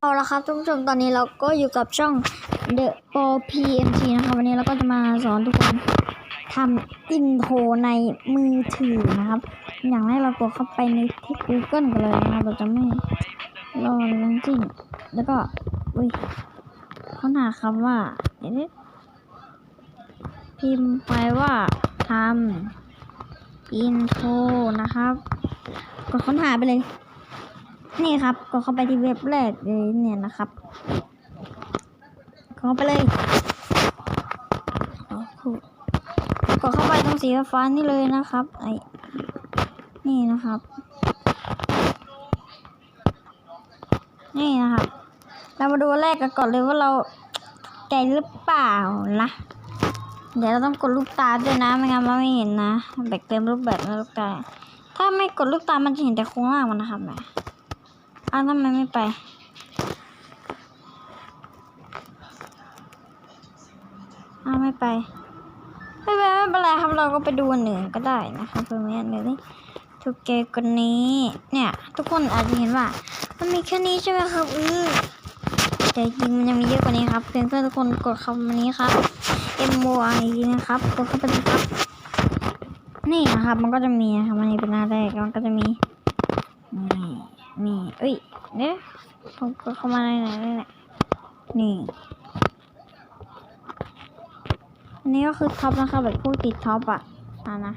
เอาละครับทุกผู้ชมตอนนี้เราก็อยู่กับช่อง The PopMT นะครับวันนี้เราก็จะมาสอนทุกคนทำอินโทรในมือถือนะครับ อย่างแรกเรากดเข้าไปในที่ Google กันเลยนะครับเราจะไม่รออะไรทั้งสิ้นแล้วก็อุ้ย ค้นหาคำว่าเดี๋ยวนี้พิมพ์ไปว่าทำอินโทรนะครับ กดค้นหาไปเลย นี่ครับ กดเข้าไปที่เว็บแรกเลยเนี่ยนะครับกดเข้าไปเลยกดเข้าไปตรงสีฟ้านี่เลยนะครับ ไอ้นี่นะครับ นี่นะครับ เรามาดูแรกกันก่อนเลยว่าเราไก่หรือเปล่านะเดี๋ยวเราต้องกดลูกตาด้วยนะไม่งั้นเราไม่เห็นนะแบกเต็มรูปแบบนะลูกตาถ้าไม่กดลูกตามันจะเห็นแต่โครงล่างมันนะครับแหมอ้าวทำไมไม่ไปอ้าวไม่ไปไม่เป็นไม่เป็นไรครับเราก็ไปดูหนึ่งก็ได้นะครับเพื่อนๆเดี๋ยวนี้ทุกเกมคนนี้เนี่ย ทุกคนอาจจะเห็นว่า มันมีแค่นี้ใช่ไหมครับอือ แต่จริงมันยังมีเยอะกว่านี้ครับเพื่อนเพื่อนทุกคนกดคำนี้ครับ M O I นะครับกดเข้าไปครับ นี่นะครับ มันก็จะมีนะครับอันนี้เป็นหน้าแรกมันก็จะมีนี่นี่เอ้ยเนี่ยผมก็เข้ามาในไหนนี่แหละนี่อันนี้ก็คือท็อปนะคะแบบผู้ติดท็อปอะอะนะ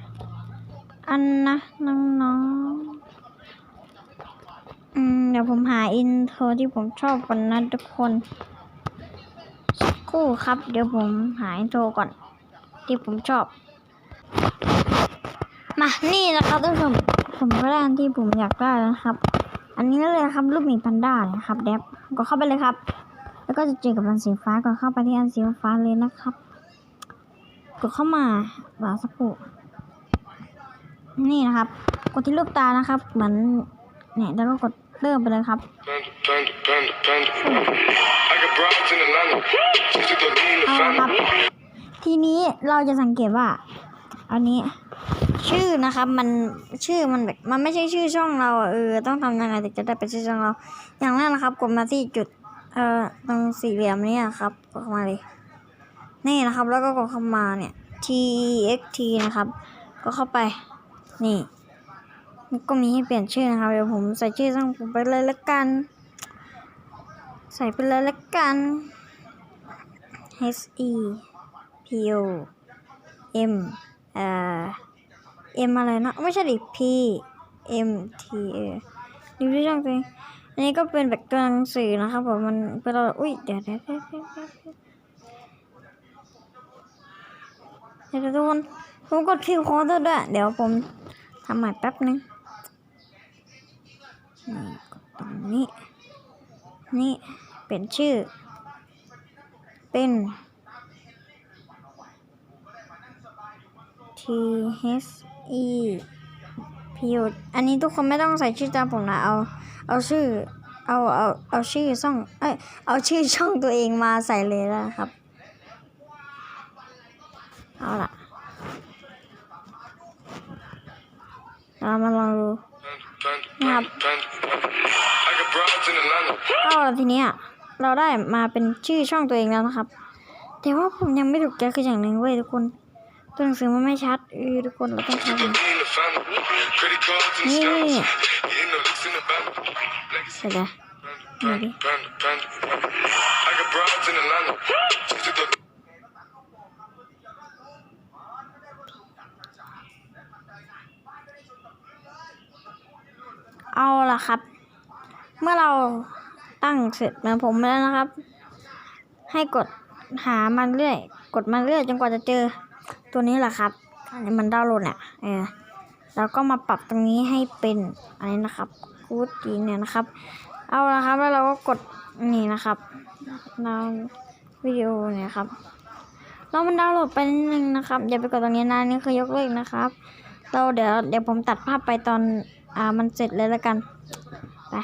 อันนะน้องๆ อืมเดี๋ยวผมหาอินโทรที่ผมชอบก่อนนะทุกคนสักครู่ครับ เดี๋ยวผมหาอินโทรก่อน ที่ผมชอบ มา นี่นะครับทุกคนผมก็ได้ที่ผมอยากได้นะครับ อันนี้เลยครับรูปหมีแพนด้านะครับเดฟก็เข้าไปเลยครับ แล้วก็จะเจอกับอันสีฟ้าก็เข้าไปที่อันสีฟ้าเลยนะครับกดเข้ามารอสักครู่นี่นะครับ กดที่รูปตานะครับ เหมือนเนี่ยแล้วก็กด เริ่มไปเลยครับ Panda, panda, panda, panda. I got broads in Atlanta. Just to go lean the เอาละครับ family. ทีนี้เราจะสังเกตว่า อันนี้ ชื่อนะครับ มันชื่อมันแบบมันไม่ใช่ชื่อช่องเราอะเออต้องทำยังไงถึงจะได้เป็นชื่อช่องเรา อย่างแรกนะครับกดมาที่จุดเอ่อตรงสี่เหลี่ยมนี้ครับกดเข้ามาเลยนี่นะครับ แล้วก็กดเข้ามาเนี่ย t x t นะครับ ก็เข้าไปนี่มัน ก็มีให้เปลี่ยนชื่อนะครับเดี๋ยวผมใส่ชื่อช่องผมไปเลยละกัน ใส่ไปเลยละกัน h e p o m เอ่อ m อะไรนะ ไม่ใช่ดิ p m t a ดูที่ช่องตัวเองอันนี้ก็เป็นแบบตัวหนังสื่อนะครับผมมันเป็นเราอุ้ยเดี๋ยวเดี๋ยวเดี๋ยวเดี๋ยวเดี๋ยวเดี๋ยวทุกคนผมกดคิวคอร์ดด้วย เดี๋ยวผมทำใหม่แป๊บนึง นี่กดตรงนี้ นี่เป็นชื่อ เป็น T H E P U อันนี้ทุกคนไม่ต้องใส่ชื่อตามผมนะ เอา เอาชื่อ เอา เอา เอาชื่อช่อง เอ้ย เอาชื่อช่องตัวเองมาใส่เลยนะครับ เอาล่ะเรามาลองดู Panda, panda, panda, panda. I got broads in Atlanta. เอาล่ะทีเนี้ยเราได้มาเป็นชื่อช่องตัวเองแล้วนะครับ แต่ว่าผมยังไม่ถูกใจคืออย่างหนึ่งเว้ยทุกคน ตัวหนังสือมันไม่ชัดเออทุกคนเราต้องทำ Lean the family. Credit cards and นี่ scams. Hitting the licks in the bank. เสร็จแล้ว เอาล่ะครับ เมื่อเราตั้งเสร็จเหมือนผมแล้วนะครับ ให้กดหามันเรื่อย กดมาเรื่อยจนกว่าจะเจอตัวนี้แหละครับอันนี้มันดาวน์โหลดเนี่ยเออแล้วก็มาปรับตรงนี้ให้เป็นอันนี้นะครับกูดดีเนี่ยนะครับ เอาละครับแล้วเราก็กดนี่นะครับดาววิดีโอเนี่ยครับ เรามันดาวน์โหลดไปนิดนึงนะครับอย่าไปกดตรงนี้นะนี่คือยกเลิกนะครับ เราเดี๋ยวเดี๋ยวผมตัดภาพไปตอน อ่ามันเสร็จเลยแล้วกัน ไป